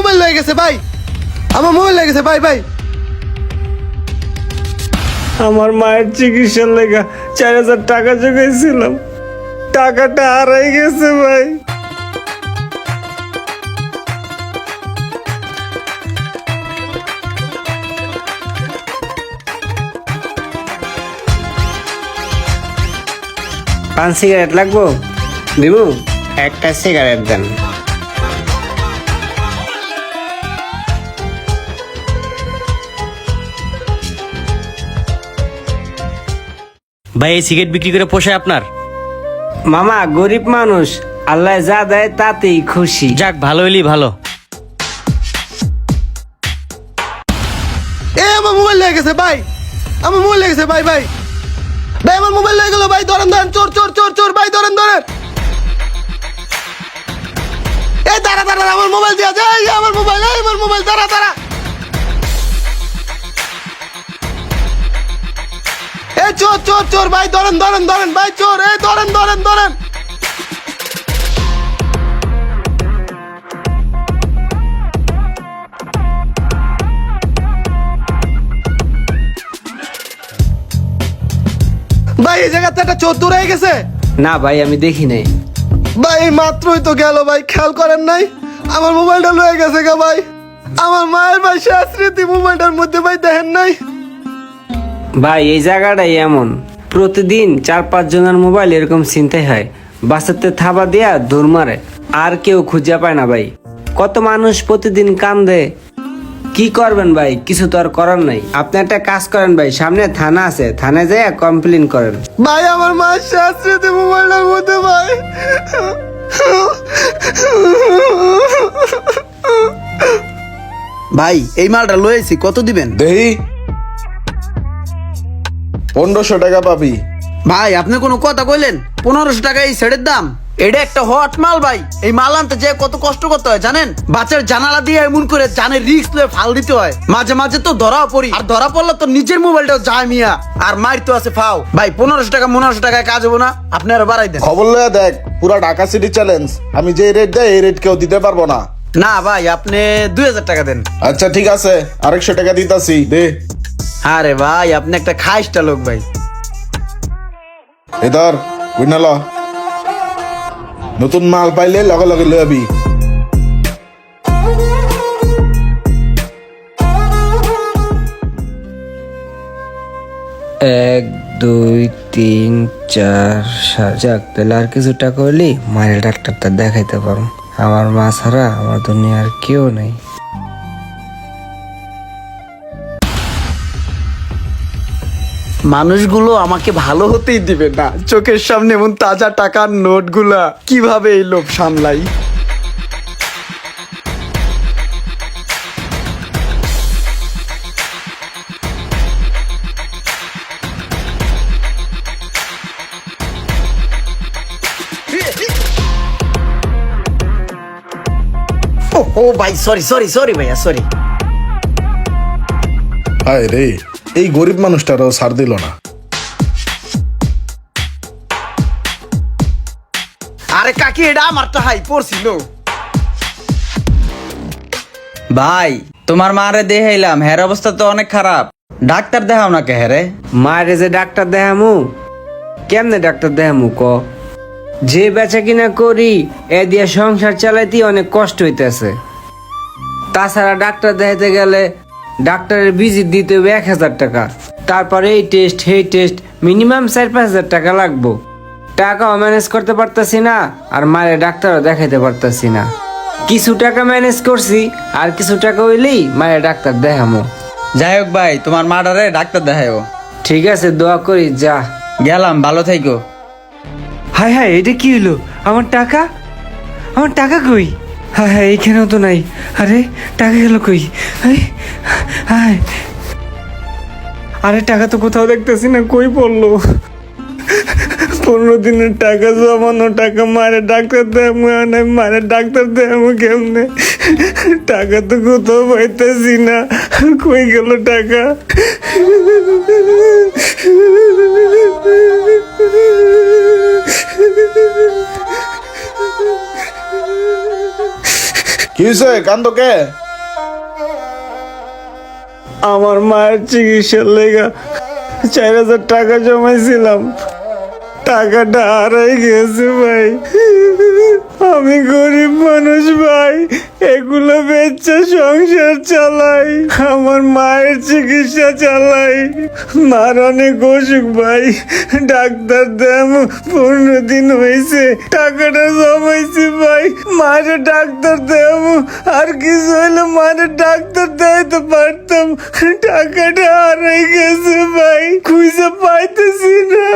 Mobile লয়ে গেছে ভাই। আমার মোবাইল লয়ে গেছে ভাই ভাই। আমার মায়ের চিকিৎসার লেগা চার হাজার টাকা জোগাইছিলাম। টাকাটা হারাই গেছে ভাই। পান সিগারেট লাগবো? দিব। একটা সিগারেট দেন। ভাই এই সিগারেট বিক্রি করে পোষায় আপনার? মামা গরিব মানুষ আল্লাহ যা দেয় তাতেই খুশি। যাক ভালো হইলি ভালো। এ আমার মোবাইল লয়ে গেছে ভাই। আমার মোবাইল লয়ে গেছে ভাই ভাই। ভাই আমার মোবাইল লয়ে গেল ভাই ধরেন ধরেন চোর চোর চোর চোর ভাই ধরেন ধরেন। এই দাঁড়া দাঁড়া আমার মোবাইল দিয়া যায় এই আমার মোবাইল আমার মোবাইল দাঁড়া দাঁড়া। চোর চোর চোর ভাই ধরেন ধরেন ধরেন ভাই চোর এই ধরেন ধরেন ধরেন। ভাই এই জায়গাতে একটা চোর দূর হয়ে গেছে? না ভাই আমি দেখি নাই। ভাই মাত্রই তো গেল ভাই খেয়াল করেন নাই? আমার মোবাইলটা লয়ে গেছে গা ভাই। আমার মায়ের ভাই স্মৃতি মোবাইলটার মধ্যে ভাই দেখেন নাই? ভাই এই জায়গাটাই এমন। প্রতিদিন চার পাঁচ জনের মোবাইল এরকম চিন্তাই হয়। বাসাতে থাবা দিয়া দৌড় মারে। আর কেউ খুঁজে পায় না ভাই। কত মানুষ প্রতিদিন কান্দে। কি করবেন ভাই? কিছু তো আর করার নাই। আপনি একটা কাজ করেন ভাই সামনে থানা আছে। থানায় যেয়ে কমপ্লেন করেন। ভাই আমার মায়ের শেষ স্মৃতি মোবাইলটার মধ্যে ভাই ভাই এই মালটা লয়েছি কত দিবেন? দেহি। পনেরোশো টাকা পাবি। ভাই আপনি কোনো কথা কইলেন? পনেরোশো টাকা এই সেটের দাম। এটা একটা হট মাল ভাই। এই মাল আনতে যে কত কষ্ট করতে হয় জানেন? বাচ্চার জানালা দিয়ে এমন করে জানের রিস্ক লয়ে ফাল দিতে হয়। মাঝে মাঝে তো ধরা পড়ি। আর ধরা পড়লে তো নিজের মোবাইলটাও যায় মিয়া। আর মার তো আছে ফাও। ভাই পনেরোশো টাকা পনেরোশো টাকায় কাজ হব না। আপনি আরও বাড়াই দেন। খবর লয়া দেখ পুরা ঢাকা সিটি চ্যালেঞ্জ আমি যে রেট দেয় এই রেট কেউ দিতে পারব না। না ভাই আপনি দুই হাজার টাকা দেন। আচ্ছা ঠিক আছে। আরেকশো টাকা দিতাছি। দে। আরে ভাই আপনি একটা খাইসটা লোক ভাই। এধর বুঝনাল নতুন মাল পাইলে লগে লগে লয়াবি এক দুই তিন চার সাত যাক তাহলে আর কিছু টাকা হইলি মায়ের ডাক্তারটা দেখাইতে পারো আমার মা ছাড়া আমার দুনিয়ার কেউ নেই। মানুষগুলো আমাকে ভালো হতেই দিবে না। চোখের সামনে এমন তাজা টাকার নোটগুলা কীভাবে এই লোভ সামলাই? ও ও ভাই সরি সরি সরি ভাইয়া সরি হায় রে। এই গরিব মানুষটারও ছাড় দিল না। আরে কাকি এটা আমারটা হাই পড়ছিল। ভাই তোমার মারে দেখাইলাম হের অবস্থা তো অনেক খারাপ। ডাক্তার দেখাও না কে হেরে? মায়ের যে ডাক্তার দেখামু? কেমনে ডাক্তার দেখামু ক? যে বেচা কিনা করি এ দিয়ে সংসার চালাইতে অনেক কষ্ট হইতেছে। তাছাড়া ডাক্তার দেখাতে গেলে ডাক্তারের ভিজিট দিতে হবে এক হাজার টাকা। তারপরে এই টেস্ট সেই টেস্ট মিনিমাম চার পাঁচ হাজার টাকা লাগবো। টাকাও ম্যানেজ করতে পারতাছি না আর মায়ের ডাক্তারও দেখাইতে পারতাছি না। কিছু টাকা ম্যানেজ করছি আর কিছু টাকা হইলেই মায়ের ডাক্তার দেখামো। যাই হোক ভাই তোমার মাটারে ডাক্তার দেখাইও ঠিক আছে দোয়া করি যা। গেলাম ভালো থাইকো। হায় হায় এটা কি হলো আমার টাকা? আমার টাকা কই? হায় হায়, এইখানেও তো নাই। আরে, টাকা গেল কই? হায় আরে, টাকা তো কোথাও দেখতেছি না, কই পড়ল? পনেরো দিনের টাকা জমানো, টাকা মারে ডাক্তার দেয় মারে ডাক্তার দেয় কেমনে? টাকা তো কোথাও পাইতেছি না, কই গেল টাকা? কি হয়েছে কান্দকে আমার মায়ের চিকিৎসার লেগা চার হাজার টাকা জমাইছিলাম। টাকাটা হারাই গেছে ভাই। আমি গরিব মানুষ ভাই, এগুলো বেচা সংসার চালাই, আমার মায়ের চিকিৎসা চালাই। মার অনেক অসুখ ভাই, ডাক্তার দেম পনেরো দিন হয়েছে, টাকাটা জমাইছি ভাই। মারে ডাক্তার দেম আর কিছু হইলে মারে ডাক্তার দেখাইতে পারতাম। টাকাটা হারাই গেছে ভাই খুঁজে পাইতেছি না।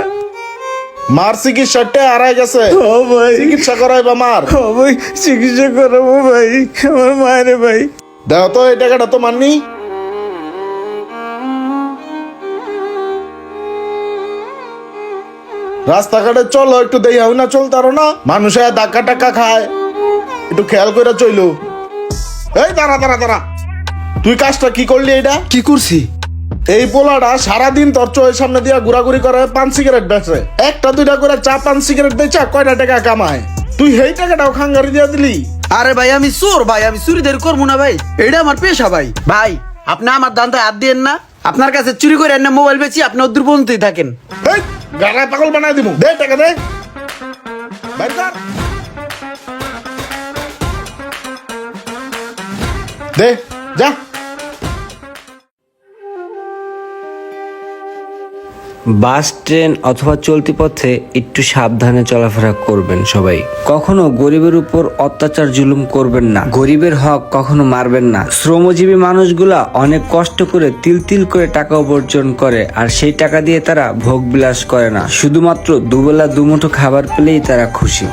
মার চিকিৎসাটা হারাই গেছে। ও ভাই। চিকিৎসা করাইবা মার। ও ভাই চিকিৎসা করাবো ভাই আমার মায়ের ভাই। দেখো তো এই টাকাটা তো মাননি রাস্তাঘাটে চলো একটু দেই হবে না চলতারো না। মানুষে ধাক্কা টাক্কা খায়। একটু খেয়াল করে চইলো। এই দাঁড়া দাঁড়া দাঁড়া। তুই কাজটা কি করলি এটা কি করছি? এই পোলাটা সারাদিন তোর চোখের সামনে দিয়া ঘোরাঘুরি করে পান সিগারেট বেচে। একটা দুইটা করে চা পান সিগারেট বেচা কয়টা টাকা কামায়? তুই সেই টাকাটাও খাঙ্গারি দিয়া দিলি। আরে ভাই আমি চোর ভাই আমি চুরি চুরিদের করব না ভাই। এটা আমার পেশা ভাই। ভাই আপনি আমার দান্তায় হাত দিয়েন না। আপনার কাছে চুরি করে এনে মোবাইল বেচি আপনি পর্যন্তই থাকেন। এই গাড়ায় পাগল বানাই দিমু। দে টাকা দে। বাইর কর। দে যা বাস, ট্রেন অথবা চলতি পথে একটু সাবধানে চলাফেরা করবেন সবাই। কখনো গরিবের উপর অত্যাচার জুলুম করবেন না। গরিবের হক কখনো মারবেন না। শ্রমজীবী মানুষগুলা অনেক কষ্ট করে তিল তিল করে টাকা উপার্জন করে, আর সেই টাকা দিয়ে তারা ভোগ বিলাস করে না। শুধুমাত্র দুবেলা দুমুঠো খাবার পেলেই তারা খুশি।